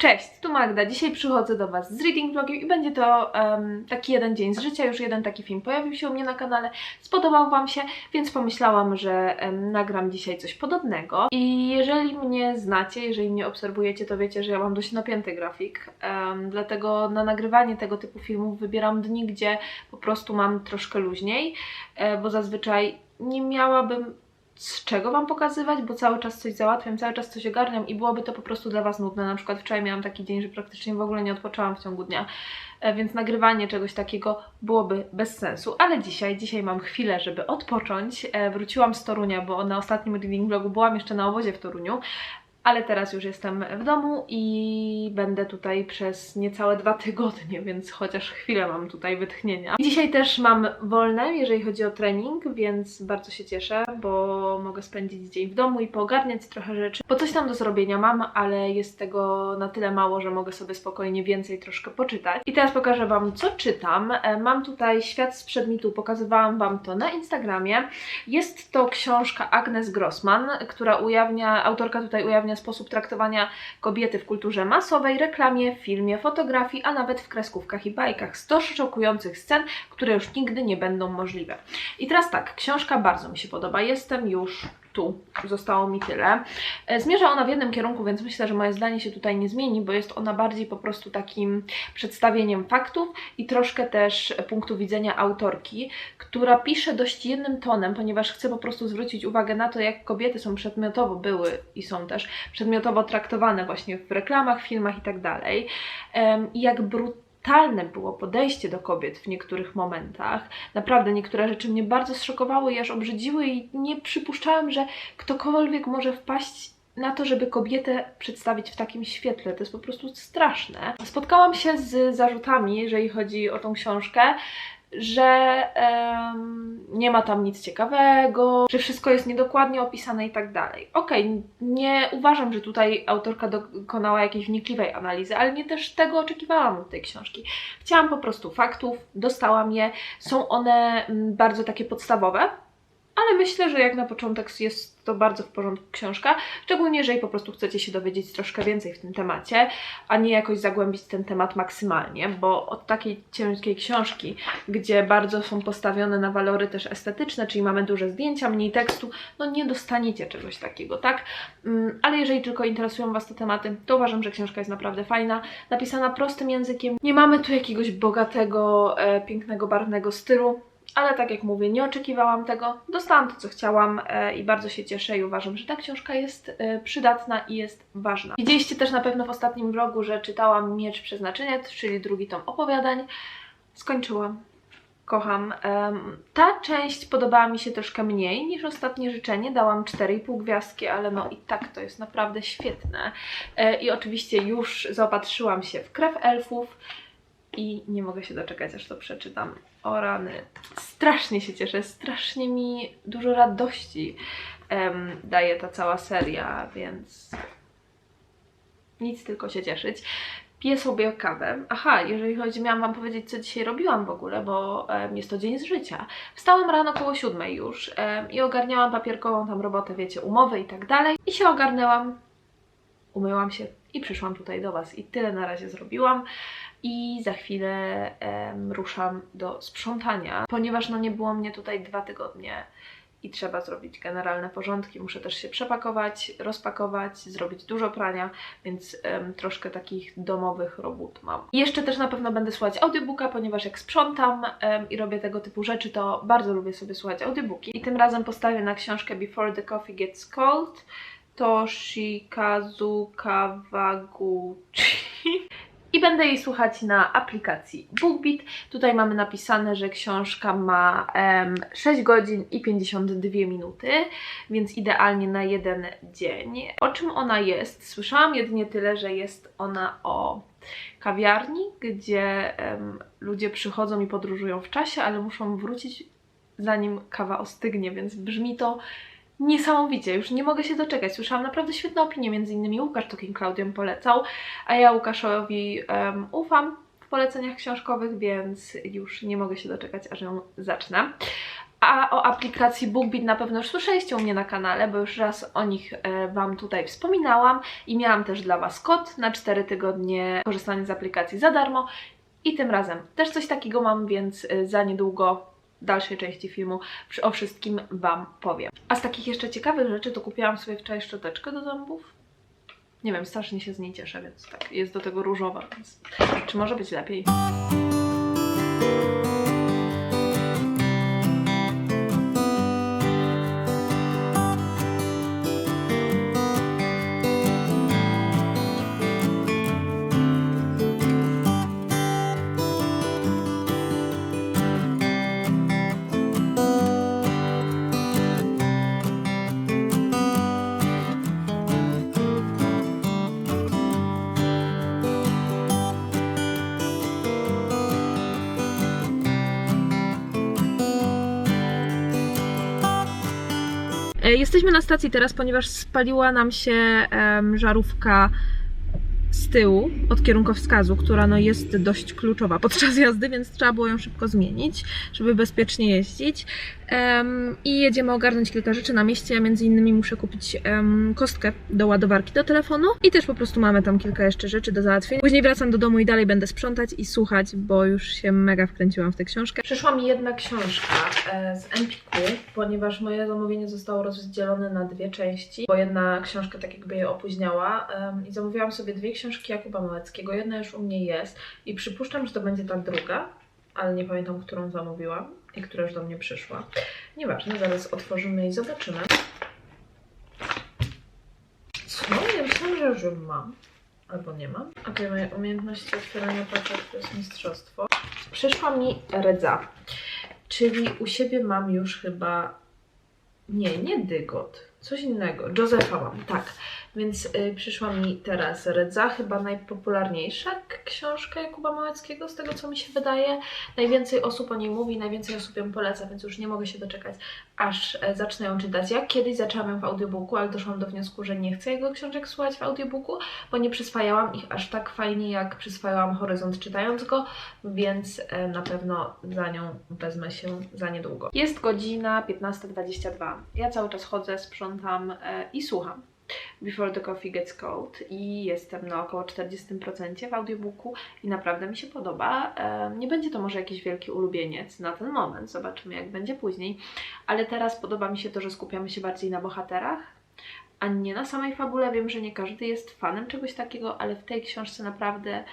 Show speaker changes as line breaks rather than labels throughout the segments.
Cześć, tu Magda. Dzisiaj przychodzę do Was z reading vlogiem i będzie to em, taki jeden dzień z życia. Już jeden taki film pojawił się u mnie na kanale. Spodobał Wam się, więc pomyślałam, że em, nagram dzisiaj coś podobnego. I jeżeli mnie znacie, jeżeli mnie obserwujecie, to wiecie, że ja mam dość napięty grafik. Em, dlatego na nagrywanie tego typu filmów wybieram dni, gdzie po prostu mam troszkę luźniej, e, bo zazwyczaj nie miałabym z czego Wam pokazywać, bo cały czas coś załatwiam, cały czas coś ogarniam i byłoby to po prostu dla Was nudne. Na przykład wczoraj miałam taki dzień, że praktycznie w ogóle nie odpoczęłam w ciągu dnia, e, więc nagrywanie czegoś takiego byłoby bez sensu. Ale dzisiaj, dzisiaj mam chwilę, żeby odpocząć. E, Wróciłam z Torunia, bo na ostatnim reading vlogu byłam jeszcze na obozie w Toruniu, ale teraz już jestem w domu i będę tutaj przez niecałe dwa tygodnie, więc chociaż chwilę mam tutaj wytchnienia. Dzisiaj też mam wolne, jeżeli chodzi o trening, więc bardzo się cieszę, bo mogę spędzić dzień w domu i poogarniać trochę rzeczy. Bo coś tam do zrobienia mam, ale jest tego na tyle mało, że mogę sobie spokojnie więcej troszkę poczytać. I teraz pokażę Wam, co czytam. E, Mam tutaj Świat z przedmitu, pokazywałam Wam to na Instagramie. Jest to książka Agnes Grossman, która ujawnia, autorka tutaj ujawnia sposób traktowania kobiety w kulturze masowej, reklamie, filmie, fotografii, a nawet w kreskówkach i bajkach. 100 szokujących scen, które już nigdy nie będą możliwe. I teraz tak, książka bardzo mi się podoba. Jestem już tu. Zostało mi tyle. E, Zmierza ona w jednym kierunku, więc myślę, że moje zdanie się tutaj nie zmieni, bo jest ona bardziej po prostu takim przedstawieniem faktów i troszkę też punktu widzenia autorki, która pisze dość jednym tonem, ponieważ chce po prostu zwrócić uwagę na to, jak kobiety są przedmiotowo były i są też przedmiotowo traktowane właśnie w reklamach, filmach i tak I jak brutalne było podejście do kobiet w niektórych momentach. Naprawdę niektóre rzeczy mnie bardzo zszokowały i aż obrzydziły i nie przypuszczałam, że ktokolwiek może wpaść na to, żeby kobietę przedstawić w takim świetle. To jest po prostu straszne. Spotkałam się z zarzutami, jeżeli chodzi o tą książkę, że em, nie ma tam nic ciekawego, że wszystko jest niedokładnie opisane i tak dalej. Okej, nie uważam, że tutaj autorka dokonała jakiejś wnikliwej analizy, ale nie też tego oczekiwałam od tej książki. Chciałam po prostu faktów, dostałam je, są one mm, bardzo takie podstawowe, ale myślę, że jak na początek jest to bardzo w porządku książka, szczególnie jeżeli po prostu chcecie się dowiedzieć troszkę więcej w tym temacie, a nie jakoś zagłębić ten temat maksymalnie, bo od takiej ciężkiej książki, gdzie bardzo są postawione na walory też estetyczne, czyli mamy duże zdjęcia, mniej tekstu, no nie dostaniecie czegoś takiego, tak? Mm, Ale jeżeli tylko interesują Was te tematy, to uważam, że książka jest naprawdę fajna, napisana prostym językiem. Nie mamy tu jakiegoś bogatego, e, pięknego, barwnego stylu, ale tak jak mówię, nie oczekiwałam tego. Dostałam to, co chciałam e, i bardzo się cieszę i uważam, że ta książka jest e, przydatna i jest ważna. Widzieliście też na pewno w ostatnim vlogu, że czytałam Miecz Przeznaczenia, czyli drugi tom opowiadań. Skończyłam. Kocham. Ta część podobała mi się troszkę mniej niż ostatnie życzenie. Dałam 4,5 gwiazdki, ale no i tak to jest naprawdę świetne. E, I oczywiście już zaopatrzyłam się w krew elfów i nie mogę się doczekać, aż to przeczytam. O rany. Strasznie się cieszę, strasznie mi dużo radości em, daje ta cała seria, więc nic tylko się cieszyć. Piję sobie kawę. Aha, jeżeli chodzi, miałam Wam powiedzieć, co dzisiaj robiłam w ogóle, bo em, jest to dzień z życia. Wstałam rano koło siódmej już i ogarniałam papierkową tam robotę, wiecie, umowy i tak dalej. I się ogarnęłam, umyłam się i przyszłam tutaj do Was. I tyle na razie zrobiłam. I za chwilę em, ruszam do sprzątania, ponieważ no nie było mnie tutaj dwa tygodnie i trzeba zrobić generalne porządki. Muszę też się przepakować, rozpakować, zrobić dużo prania, więc troszkę takich domowych robót mam. I jeszcze też na pewno będę słuchać audiobooka, ponieważ jak sprzątam i robię tego typu rzeczy, to bardzo lubię sobie słuchać audiobooki. I tym razem postawię na książkę Before the Coffee Gets Cold Toshikazu Kawaguchi. I będę jej słuchać na aplikacji BookBeat. Tutaj mamy napisane, że książka ma em, 6 godzin i 52 minuty, więc idealnie na jeden dzień. O czym ona jest? Słyszałam jedynie tyle, że jest ona o kawiarni, gdzie ludzie przychodzą i podróżują w czasie, ale muszą wrócić zanim kawa ostygnie, więc brzmi to niesamowicie, już nie mogę się doczekać. Słyszałam naprawdę świetne opinie, między innymi Łukasz Tokin Klaudią polecał, a ja Łukaszowi em, ufam w poleceniach książkowych, więc już nie mogę się doczekać, aż ją zacznę. A o aplikacji BookBeat na pewno już słyszeliście u mnie na kanale, bo już raz o nich e, Wam tutaj wspominałam i miałam też dla Was kod na 4 tygodnie korzystania z aplikacji za darmo i tym razem też coś takiego mam, więc e, za niedługo dalszej części filmu o wszystkim Wam powiem. A z takich jeszcze ciekawych rzeczy to kupiłam sobie wczoraj szczoteczkę do zębów. Nie wiem, strasznie się z niej cieszę, więc tak, jest do tego różowa, więc czy może być lepiej? Jesteśmy na stacji teraz, ponieważ spaliła nam się żarówka tyłu od kierunkowskazu, która no jest dość kluczowa podczas jazdy, więc trzeba było ją szybko zmienić, żeby bezpiecznie jeździć. Em, I jedziemy ogarnąć kilka rzeczy na mieście. Między innymi muszę kupić em, kostkę do ładowarki do telefonu i też po prostu mamy tam kilka jeszcze rzeczy do załatwienia. Później wracam do domu i dalej będę sprzątać i słuchać, bo już się mega wkręciłam w tę książkę. Przyszła mi jedna książka e, z Empiku, ponieważ moje zamówienie zostało rozdzielone na dwie części, bo jedna książka tak jakby je opóźniała em, i zamówiłam sobie dwie książki Jakuba Małeckiego. Jedna już u mnie jest i przypuszczam, że to będzie ta druga, ale nie pamiętam, którą zamówiłam i która już do mnie przyszła. Nieważne, zaraz otworzymy i zobaczymy. Co? Ja myślałam, że już mam. Albo nie mam. Okej, moje umiejętności otwierania paczek to jest mistrzostwo. Przyszła mi Redza, czyli u siebie mam już chyba... Nie, nie Dygot. Coś innego. Józefa mam, tak. Więc y, przyszła mi teraz Redza, chyba najpopularniejsza książka Jakuba Małeckiego, z tego co mi się wydaje. Najwięcej osób o niej mówi, najwięcej osób ją poleca, więc już nie mogę się doczekać, aż e, zacznę ją czytać. Ja kiedyś zaczęłam ją w audiobooku, ale doszłam do wniosku, że nie chcę jego książek słuchać w audiobooku, bo nie przyswajałam ich aż tak fajnie, jak przyswajałam Horyzont czytając go, więc e, na pewno za nią wezmę się za niedługo. Jest godzina 15.22. Ja cały czas chodzę, sprzątam e, i słucham. Before the Coffee Gets Cold i jestem na około 40% w audiobooku i naprawdę mi się podoba. E, Nie będzie to może jakiś wielki ulubieniec na ten moment, zobaczymy jak będzie później, ale teraz podoba mi się to, że skupiamy się bardziej na bohaterach, a nie na samej fabule. Wiem, że nie każdy jest fanem czegoś takiego, ale w tej książce naprawdę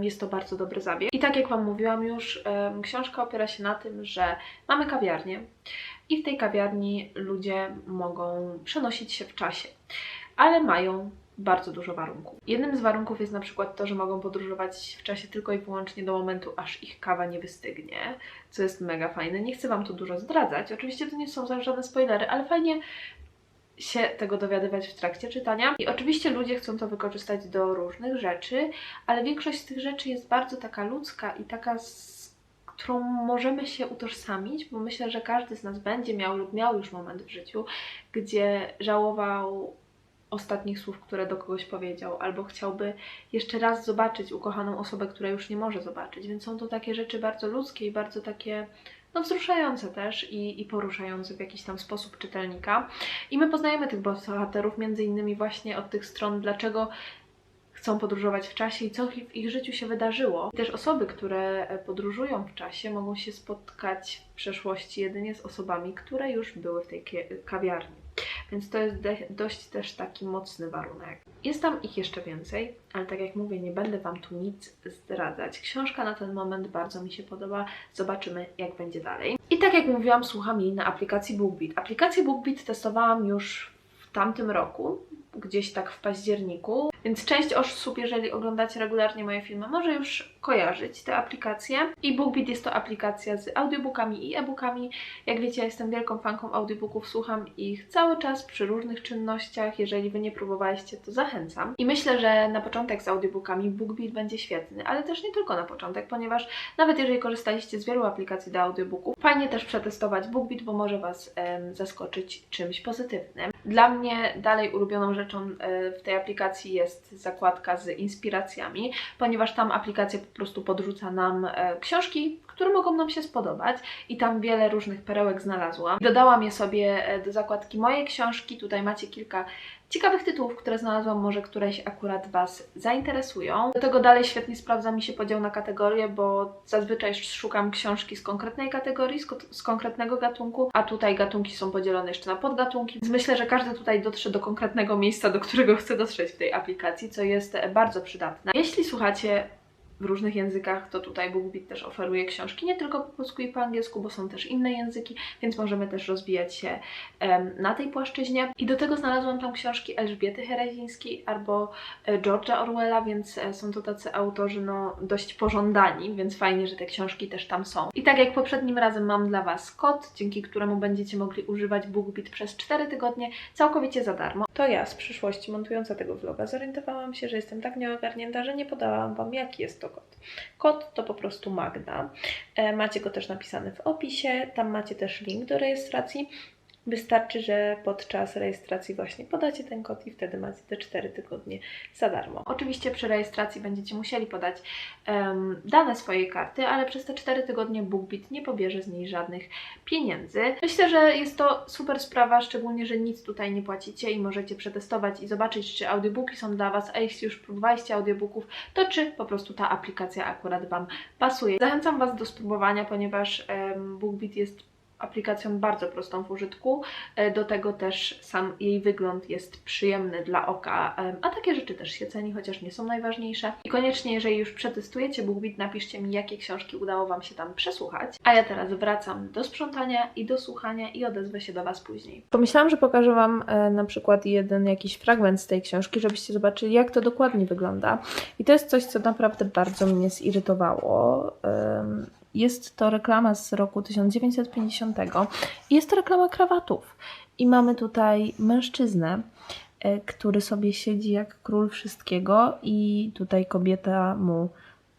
jest to bardzo dobry zabieg. I tak jak Wam mówiłam już, książka opiera się na tym, że mamy kawiarnię i w tej kawiarni ludzie mogą przenosić się w czasie, ale mają bardzo dużo warunków. Jednym z warunków jest na przykład to, że mogą podróżować w czasie tylko i wyłącznie do momentu, aż ich kawa nie wystygnie, co jest mega fajne. Nie chcę Wam tu dużo zdradzać, oczywiście to nie są żadne spoilery, ale fajnie się tego dowiadywać w trakcie czytania. I oczywiście ludzie chcą to wykorzystać do różnych rzeczy, ale większość z tych rzeczy jest bardzo taka ludzka i taka, którą możemy się utożsamić, bo myślę, że każdy z nas będzie miał lub miał już moment w życiu, gdzie żałował ostatnich słów, które do kogoś powiedział, albo chciałby jeszcze raz zobaczyć ukochaną osobę, która już nie może zobaczyć. Więc są to takie rzeczy bardzo ludzkie i bardzo takie no, wzruszające też i, i poruszające w jakiś tam sposób czytelnika. I my poznajemy tych bohaterów między innymi właśnie od tych stron, dlaczego chcą podróżować w czasie i co w ich życiu się wydarzyło. I też osoby, które e, podróżują w czasie, mogą się spotkać w przeszłości jedynie z osobami, które już były w tej kawiarni. Więc to jest dość też taki mocny warunek. Jest tam ich jeszcze więcej, ale tak jak mówię, nie będę Wam tu nic zdradzać. Książka na ten moment bardzo mi się podoba. Zobaczymy, jak będzie dalej. I tak jak mówiłam, słucham jej na aplikacji BookBeat. Aplikację BookBeat testowałam już w tamtym roku, gdzieś tak w październiku, więc część osób, jeżeli oglądacie regularnie moje filmy, może już kojarzyć tę aplikację. I BookBeat jest to aplikacja z audiobookami i e-bookami. Jak wiecie, ja jestem wielką fanką audiobooków, słucham ich cały czas przy różnych czynnościach. Jeżeli Wy nie próbowaliście, to zachęcam. I myślę, że na początek z audiobookami BookBeat będzie świetny, ale też nie tylko na początek, ponieważ nawet jeżeli korzystaliście z wielu aplikacji do audiobooków, fajnie też przetestować BookBeat, bo może Was em, zaskoczyć czymś pozytywnym. Dla mnie dalej ulubioną rzeczą e, w tej aplikacji jest jest zakładka z inspiracjami, ponieważ tam aplikacja po prostu podrzuca nam e, książki, które mogą nam się spodobać i tam wiele różnych perełek znalazłam. Dodałam je sobie e, do zakładki moje książki. Tutaj macie kilka ciekawych tytułów, które znalazłam, może któreś akurat Was zainteresują. Do tego dalej świetnie sprawdza mi się podział na kategorie, bo zazwyczaj szukam książki z konkretnej kategorii, z, ko- z konkretnego gatunku, a tutaj gatunki są podzielone jeszcze na podgatunki, więc myślę, że każdy tutaj dotrze do konkretnego miejsca, do którego chce dotrzeć w tej aplikacji, co jest bardzo przydatne. Jeśli słuchacie w różnych językach, to tutaj BookBeat też oferuje książki nie tylko po polsku i po angielsku, bo są też inne języki, więc możemy też rozwijać się em, na tej płaszczyźnie. I do tego znalazłam tam książki Elżbiety Herezińskiej albo e, George'a Orwella, więc e, są to tacy autorzy no, dość pożądani, więc fajnie, że te książki też tam są. I tak jak poprzednim razem mam dla Was kod, dzięki któremu będziecie mogli używać BookBeat przez 4 tygodnie całkowicie za darmo. To ja z przyszłości montująca tego vloga zorientowałam się, że jestem tak nieogarnięta, że nie podałam Wam jaki jest to kod. Kod to po prostu Magda. E, Macie go też napisany w opisie, tam macie też link do rejestracji. Wystarczy, że podczas rejestracji właśnie podacie ten kod i wtedy macie te 4 tygodnie za darmo. Oczywiście przy rejestracji będziecie musieli podać em, dane swojej karty, ale przez te 4 tygodnie BookBeat nie pobierze z niej żadnych pieniędzy. Myślę, że jest to super sprawa, szczególnie, że nic tutaj nie płacicie i możecie przetestować i zobaczyć, czy audiobooki są dla Was, a jeśli już próbowaliście audiobooków, to czy po prostu ta aplikacja akurat Wam pasuje. Zachęcam Was do spróbowania, ponieważ em, BookBeat jest aplikacją bardzo prostą w użytku. E, Do tego też sam jej wygląd jest przyjemny dla oka, a takie rzeczy też się ceni, chociaż nie są najważniejsze. I koniecznie, jeżeli już przetestujecie BookBeat, napiszcie mi, jakie książki udało Wam się tam przesłuchać. A ja teraz wracam do sprzątania i do słuchania i odezwę się do Was później. Pomyślałam, że pokażę Wam e, na przykład jeden jakiś fragment z tej książki, żebyście zobaczyli, jak to dokładnie wygląda. I to jest coś, co naprawdę bardzo mnie zirytowało. Jest to reklama z roku 1950 i jest to reklama krawatów. I mamy tutaj mężczyznę, e, który sobie siedzi jak król wszystkiego i tutaj kobieta mu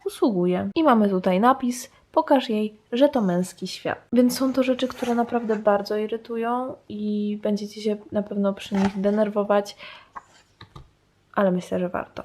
usługuje. I mamy tutaj napis pokaż jej, że to męski świat. Więc są to rzeczy, które naprawdę bardzo irytują i będziecie się na pewno przy nich denerwować, ale myślę, że warto.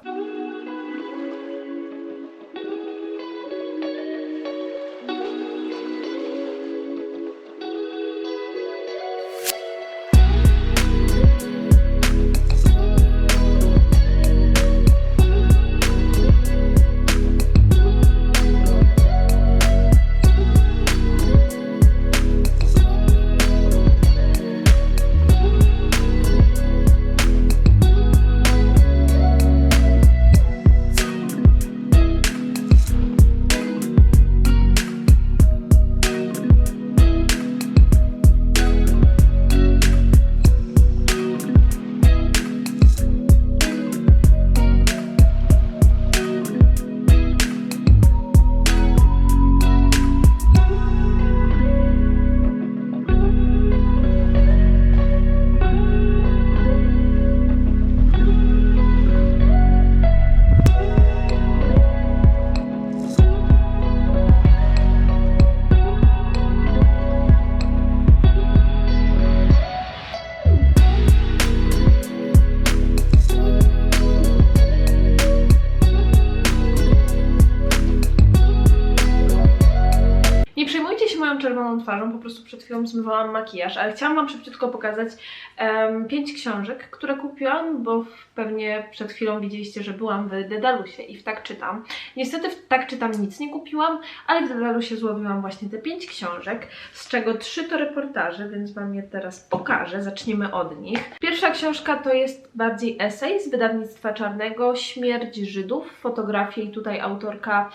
Twarzą, po prostu przed chwilą zmywałam makijaż, ale chciałam Wam szybciutko pokazać em, pięć książek, które kupiłam, bo pewnie przed chwilą widzieliście, że byłam w Dedalusie i w Tak Czytam. Niestety w Tak Czytam nic nie kupiłam, ale w Dedalusie złowiłam właśnie te pięć książek, z czego trzy to reportaże, więc Wam je teraz pokażę. Zaczniemy od nich. Pierwsza książka to jest bardziej esej z wydawnictwa czarnego Śmierć Żydów, fotografie i tutaj autorka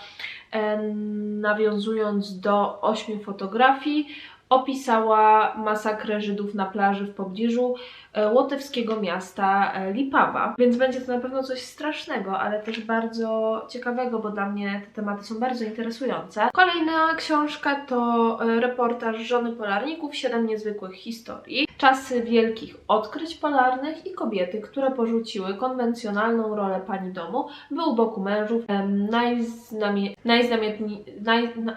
e, nawiązując do ośmiu fotografii, opisała masakrę Żydów na plaży w pobliżu e, łotewskiego miasta e, Lipawa. Więc będzie to na pewno coś strasznego, ale też bardzo ciekawego, bo dla mnie te tematy są bardzo interesujące. Kolejna książka to e, reportaż Żony Polarników, siedem niezwykłych historii. Czasy wielkich odkryć polarnych i kobiety, które porzuciły konwencjonalną rolę pani domu, by u boku mężów najznamie, najznamietni, naj, na,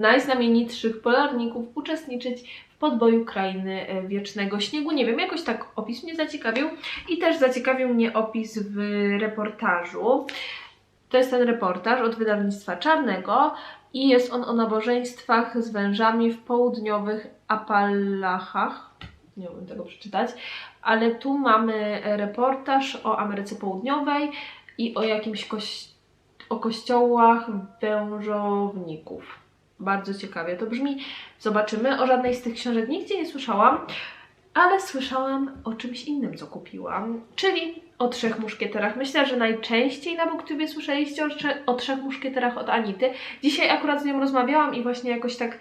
najznamienitszych polarników uczestniczyć w podboju krainy e, wiecznego śniegu. Nie wiem, jakoś tak opis mnie zaciekawił i też zaciekawił mnie opis w reportażu. To jest ten reportaż od wydawnictwa Czarnego i jest on o nabożeństwach z wężami w południowych Appalachach. Nie umiem tego przeczytać, ale tu mamy reportaż o Ameryce Południowej i o jakimś koś... o kościołach wężowników. Bardzo ciekawie to brzmi. Zobaczymy. O żadnej z tych książek nigdzie nie słyszałam, ale słyszałam o czymś innym, co kupiłam, czyli o Trzech Muszkieterach. Myślę, że najczęściej na BookTubie słyszeliście o, trze- o Trzech Muszkieterach od Anity. Dzisiaj akurat z nią rozmawiałam i właśnie jakoś tak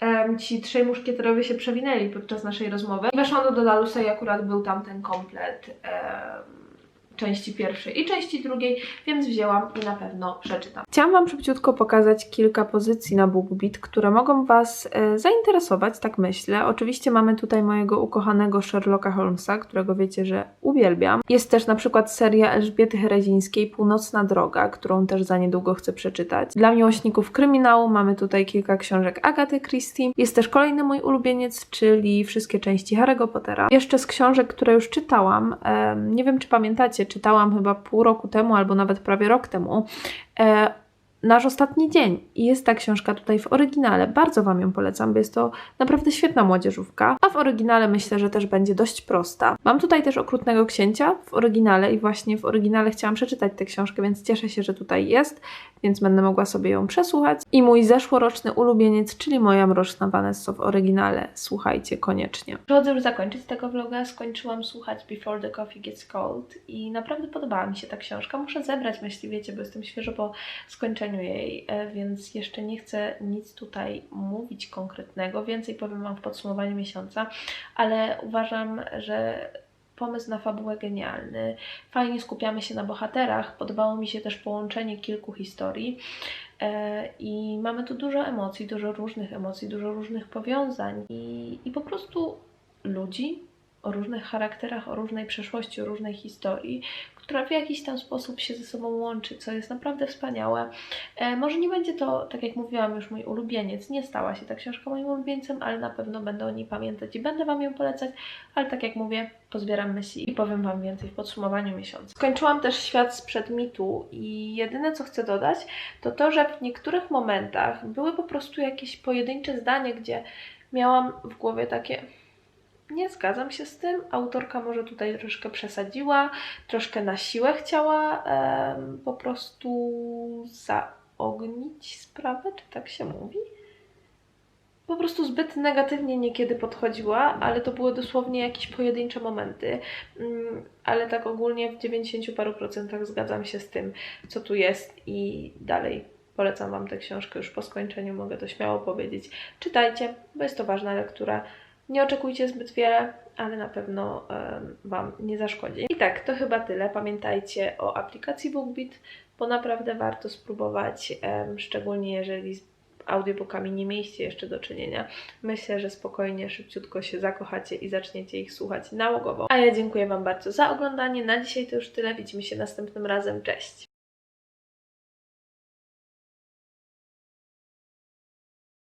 em, ci Trzej Muszkieterowie się przewinęli podczas naszej rozmowy. I weszłam do Dodalusa i akurat był tam ten komplet em, części pierwszej i części drugiej, więc wzięłam i na pewno przeczytam. Chciałam Wam szybciutko pokazać kilka pozycji na BookBeat, które mogą Was e, zainteresować, tak myślę. Oczywiście mamy tutaj mojego ukochanego Sherlocka Holmesa, którego wiecie, że uwielbiam. Jest też na przykład seria Elżbiety Herezińskiej Północna Droga, którą też za niedługo chcę przeczytać. Dla miłośników kryminału mamy tutaj kilka książek Agaty Christie. Jest też kolejny mój ulubieniec, czyli wszystkie części Harry'ego Pottera. Jeszcze z książek, które już czytałam, em, nie wiem czy pamiętacie, czytałam chyba pół roku temu albo nawet prawie rok temu. Nasz ostatni dzień. I jest ta książka tutaj w oryginale. Bardzo Wam ją polecam, bo jest to naprawdę świetna młodzieżówka. A w oryginale myślę, że też będzie dość prosta. Mam tutaj też Okrutnego Księcia w oryginale i właśnie w oryginale chciałam przeczytać tę książkę, więc cieszę się, że tutaj jest, więc będę mogła sobie ją przesłuchać. I mój zeszłoroczny ulubieniec, czyli moja Mroczna Vanessa w oryginale. Słuchajcie koniecznie. Przychodzę już zakończyć tego vloga. Skończyłam słuchać Before the Coffee Gets Cold i naprawdę podobała mi się ta książka. Muszę zebrać myśli, wiecie, bo jestem świeżo po skończeniu jej, e, więc jeszcze nie chcę nic tutaj mówić konkretnego. Więcej powiem Wam w podsumowaniu miesiąca, ale uważam, że pomysł na fabułę genialny. Fajnie skupiamy się na bohaterach. Podobało mi się też połączenie kilku historii. E, I mamy tu dużo emocji, dużo różnych emocji, dużo różnych powiązań i, i po prostu ludzi o różnych charakterach, o różnej przeszłości, o różnej historii, która w jakiś tam sposób się ze sobą łączy, co jest naprawdę wspaniałe. E, może nie będzie to, tak jak mówiłam, już mój ulubieniec, nie stała się ta książka moim ulubieńcem, ale na pewno będę o niej pamiętać i będę Wam ją polecać, ale tak jak mówię, pozbieram myśli i powiem Wam więcej w podsumowaniu miesiąca. Skończyłam też Świat sprzed mitu i jedyne co chcę dodać, to to, że w niektórych momentach były po prostu jakieś pojedyncze zdania, gdzie miałam w głowie takie nie zgadzam się z tym. Autorka może tutaj troszkę przesadziła, troszkę na siłę chciała po prostu zaognić sprawę, czy tak się mówi? Po prostu zbyt negatywnie niekiedy podchodziła, ale to były dosłownie jakieś pojedyncze momenty. Mm, Ale tak ogólnie w 90 paru procentach zgadzam się z tym, co tu jest i dalej polecam Wam tę książkę już po skończeniu, mogę to śmiało powiedzieć. Czytajcie, bo jest to ważna lektura. Nie oczekujcie zbyt wiele, ale na pewno Wam nie zaszkodzi. I tak, to chyba tyle. Pamiętajcie o aplikacji BookBeat, bo naprawdę warto spróbować, szczególnie jeżeli z audiobookami nie mieliście jeszcze do czynienia. Myślę, że spokojnie, szybciutko się zakochacie i zaczniecie ich słuchać nałogowo. A ja dziękuję Wam bardzo za oglądanie. Na dzisiaj to już tyle. Widzimy się następnym razem. Cześć!